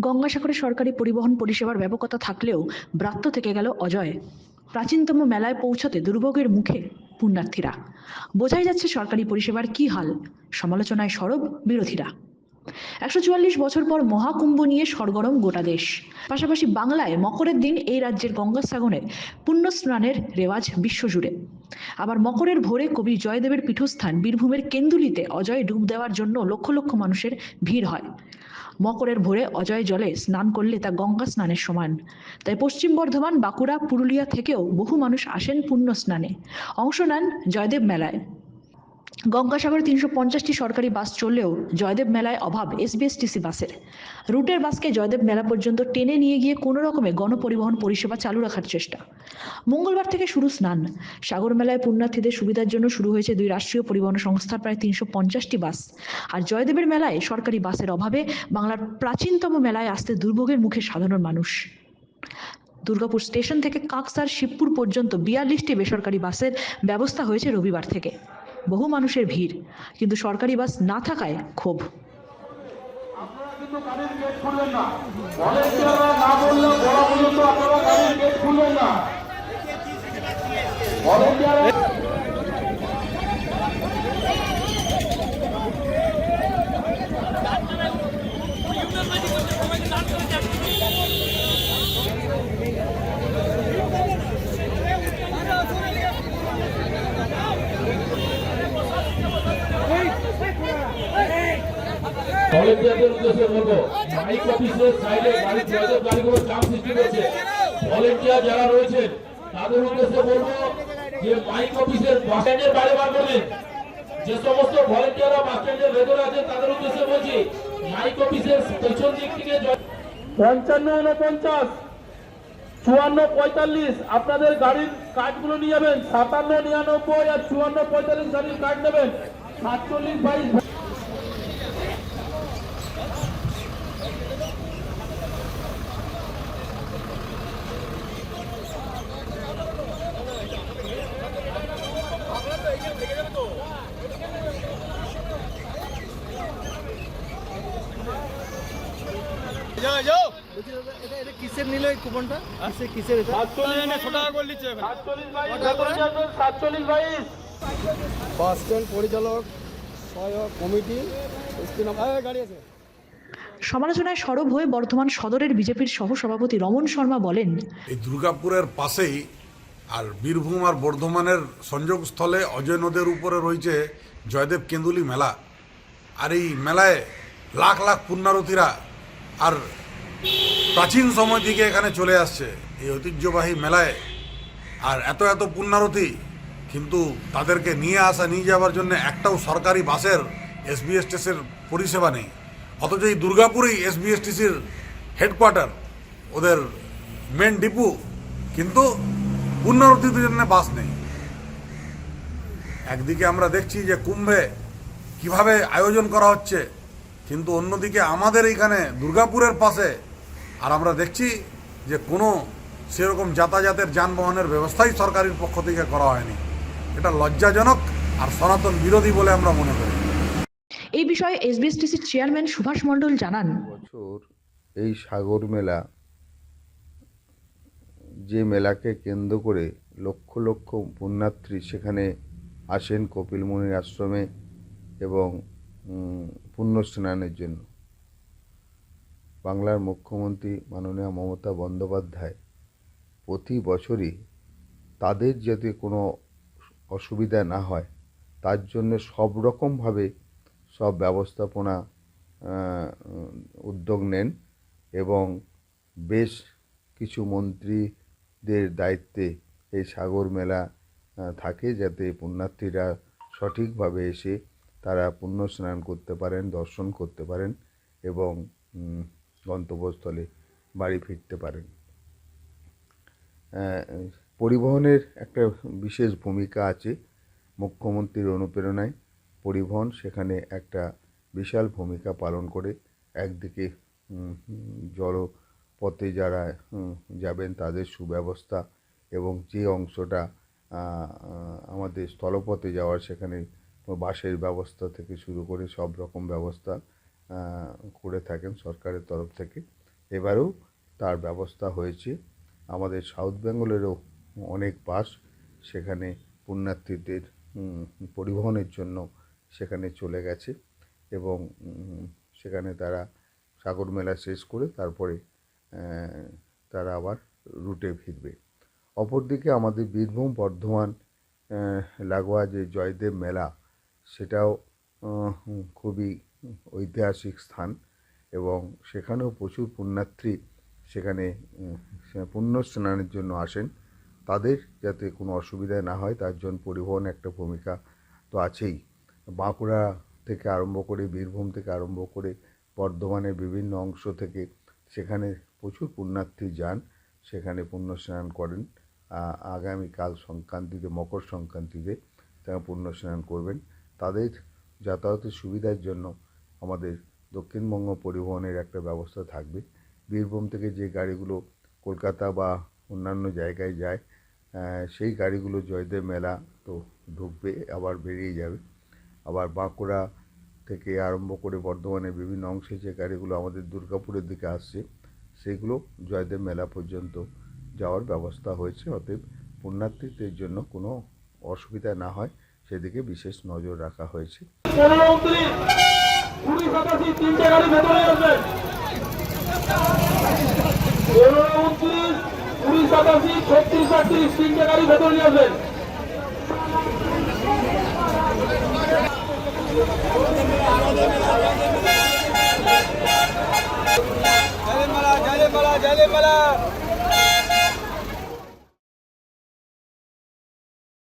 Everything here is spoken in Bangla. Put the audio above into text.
গঙ্গাসাগরে সরকারি পরিবহন পরিষেবার ব্যাপকতা থাকলেও ব্রাত্য থেকে গেল অজয়। প্রাচীনতম মেলায় পৌঁছতে দুর্ভোগের মুখে পুণ্যার্থীরা। বোঝাই যাচ্ছে সরকারি পরিষেবার কি হাল, সমালোচনায় সরব বিরোধীরা। একশো চুয়াল্লিশ বছর পর মহাকুম্ভ নিয়ে সরগরম গোটা দেশ। পাশাপাশি বাংলায় মকরের দিন এই রাজ্যের গঙ্গাসাগরের পুণ্য স্নানের রেওয়াজ বিশ্বজুড়ে। আবার মকরের ভোরে কবি জয়দেবের পীঠস্থান বীরভূমের কেন্দুলিতে অজয় ডুব দেওয়ার জন্য লক্ষ লক্ষ মানুষের ভিড় হয়। মকরের ভোরে অজয় জলে স্নান করলে তা গঙ্গা স্নানের সমান। তাই পশ্চিম বর্ধমান, বাঁকুড়া, পুরুলিয়া থেকেও বহু মানুষ আসেন পুণ্য স্নানে। অংশ নেন জয়দেব মেলায়। গঙ্গাসাগরে তিনশো পঞ্চাশটি সরকারি বাস চললেও জয়দেব মেলায় অভাব এসবিএসটিসি বাসের। রুটের বাসকে জয়দেব মেলা পর্যন্ত টেনে নিয়ে গিয়ে কোনো রকমে গণপরিবহন পরিষেবা চালু রাখার চেষ্টা। মঙ্গলবার থেকে শুরু স্নান। সাগর মেলায় পুণ্যার্থীদের সুবিধার জন্য শুরু হয়েছে দুই রাষ্ট্রীয় পরিবহন সংস্থার প্রায় তিনশো পঞ্চাশটি বাস। আর জয়দেবের মেলায় সরকারি বাসের অভাবে বাংলার প্রাচীনতম মেলায় আসতে দুর্ভোগের মুখে সাধারণ মানুষ। দুর্গাপুর স্টেশন থেকে কাকসার শিবপুর পর্যন্ত বিয়াল্লিশটি বেসরকারি বাসের ব্যবস্থা হয়েছে রবিবার থেকে। বহু মানুষের ভিড় কিন্তু সরকারি বাস না থাকায় ক্ষোভ। না ভলেন্টিয়াররা না বললে বলা পর্যন্ত আপনারা গাড়ির গেট খুলবেন না ভলেন্টিয়াররা ভলেন্টিয়ারদের উদ্দেশ্যে বলব মাইক অফিসের সাইডে সৃষ্টি ভলেন্টিয়ার যারা রয়েছেন তাদের উদ্দেশ্যে বলব যে মাইক অফিসের বাইরে বার করবেন যে সমস্ত ভলেন্টিয়াররা ভেতরে আছেন তাদের উদ্দেশ্যে বলছি মাইক অফিসের পেছন দিক থেকে পঞ্চান্ন উনপঞ্চাশ চুয়ান্ন পঁয়তাল্লিশ, আপনাদের গাড়ির কার্ডগুলো নিয়ে যাবেন, সাতান্ন, নিরানব্বই আর চুয়ান্ন, পঁয়তাল্লিশ গাড়ির কার্ড নেবেন, সাতচল্লিশ, বাইশ কিসের নিল এই কুপনটা কিসের কিসের এটা সাতচল্লিশ বাইশ ভেতরে যাবেন, সাতচল্লিশ বাইশ বাস স্ট্যান্ড পরিচালক সহায়ক কমিটি গাড়ি আছে সমালোচনায় সরব হয়ে বর্ধমান সদরের বিজেপির সহসভাপতি রমন শর্মা বলেন এই দুর্গাপুরের পাশেই আর বীরভূম আর বর্ধমানের সংযোগস্থলে অজয় নদের উপরে রয়েছে জয়দেব কেন্দুলি মেলা। আর এই মেলায় লাখ লাখ পুণ্যারথীরা আর প্রাচীন সময় থেকে এখানে চলে আসছে এই ঐতিহ্যবাহী মেলায়। আর এত এত পুণ্যারথী কিন্তু তাদেরকে নিয়ে আসা, নিয়ে যাওয়ার জন্য একটাও সরকারি বাসের এসবিএসটিসির পরিষেবা নেই। অথচ এই দুর্গাপুরেই এসবিএসটিসির হেডকোয়ার্টার ওদের মেন ডিপু কিন্তু পুণ্যারথীদের জন্য বাস নেই। একদিকে আমরা দেখছি যে কুম্ভে কীভাবে আয়োজন করা হচ্ছে কিন্তু অন্যদিকে আমাদের এইখানে দুর্গাপুরের পাশে আর আমরা দেখছি যে কোনো সেরকম যাতায়াতের যানবাহনের ব্যবস্থাই সরকারের পক্ষ থেকে করা হয়নি। এটা লজ্জাজনক আর সনাতন বিরোধী বলে আমরা মনে করি। এই বিষয়ে এসবিএসটিসির চেয়ারম্যান সুভাষ মণ্ডল জানান। বছর এই সাগর মেলা যে মেলাকে কেন্দ্র করে লক্ষ লক্ষ পুণ্যার্থী সেখানে আসেন কপিল মুনির আশ্রমে এবং পুণ্য স্নানের জন্য। বাংলার মুখ্যমন্ত্রী মাননীয় মমতা বন্দ্যোপাধ্যায় প্রতি বছরই তাদের যাতে কোনো অসুবিধা না হয়, তার জন্য সব রকমভাবে সব ব্যবস্থাপনা উদ্যোগ নেন এবং বেশ কিছু মন্ত্রীদের দায়িত্বে এই সাগর মেলা থাকে যাতে পুণ্যার্থীরা সঠিকভাবে এসে তারা পুণ্য স্নান করতে পারেন, দর্শন করতে পারেন এবং গন্তব্যস্থলে বাড়ি ফিরতে পারেন। পরিবহনের একটা বিশেষ ভূমিকা আছে মুখ্যমন্ত্রীর অনুপ্রেরণায়। পরিবহন সেখানে একটা বিশাল ভূমিকা পালন করে। একদিকে জলপথে যারা যাবেন তাদের সুব্যবস্থা এবং যে অংশটা আমাদের স্থলপথে যাওয়ার সেখানে বাসের ব্যবস্থা থেকে শুরু করে সব রকম ব্যবস্থা করে থাকেন সরকারের তরফ থেকে। এবারেও তার ব্যবস্থা হয়েছে। আমাদের সাউথ বেঙ্গলেরও অনেক বাস সেখানে পুণ্যার্থীদের পরিবহনের জন্য সেখানে চলে গেছে এবং সেখানে তারা সাগর মেলা শেষ করে তারপরে তারা আবার রুটে ফিরবে। অপরদিকে আমাদের বীরভূম বর্ধমান লাগোয়া যে জয়দেব মেলা সেটাও খুবই ঐতিহাসিক স্থান এবং সেখানেও প্রচুর পুণ্যার্থী সেখানে পুণ্য স্নানের জন্য আসেন। তাদের যাতে কোনো অসুবিধা না হয়, তার জন্য পরিবহন একটা ভূমিকা তো আছেই। বাঁকুড়া থেকে আরম্ভ করে, বীরভূম থেকে আরম্ভ করে, বর্ধমানের বিভিন্ন অংশ থেকে সেখানে প্রচুর পুণ্যার্থী যান, সেখানে পুণ্য স্নান করেন। আগামীকাল সংক্রান্তিতে, মকর সংক্রান্তিতে তারা পুণ্য স্নান করবেন। তাদের যাতায়াতের সুবিধার জন্য আমাদের দক্ষিণবঙ্গ পরিবহনের একটা ব্যবস্থা থাকবে। বীরভূম থেকে যে গাড়িগুলো কলকাতা বা অন্যান্য জায়গায় যায় সেই গাড়িগুলো জয়দেব মেলা তো ঢুকবে, আবার বেরিয়ে যাবে। আবার বাঁকুড়া থেকে আরম্ভ করে বর্ধমানের বিভিন্ন অংশে যে গাড়িগুলো আমাদের দুর্গাপুরের দিকে আসছে, সেগুলো জয়দেব মেলা পর্যন্ত যাওয়ার ব্যবস্থা হয়েছে। অতএব পুণ্যার্থীদের জন্য কোনো অসুবিধা না হয়। সেদিকে বিশেষ নজর রাখা হয়েছে। কুড়ি সাতাশি তিনটে গাড়ি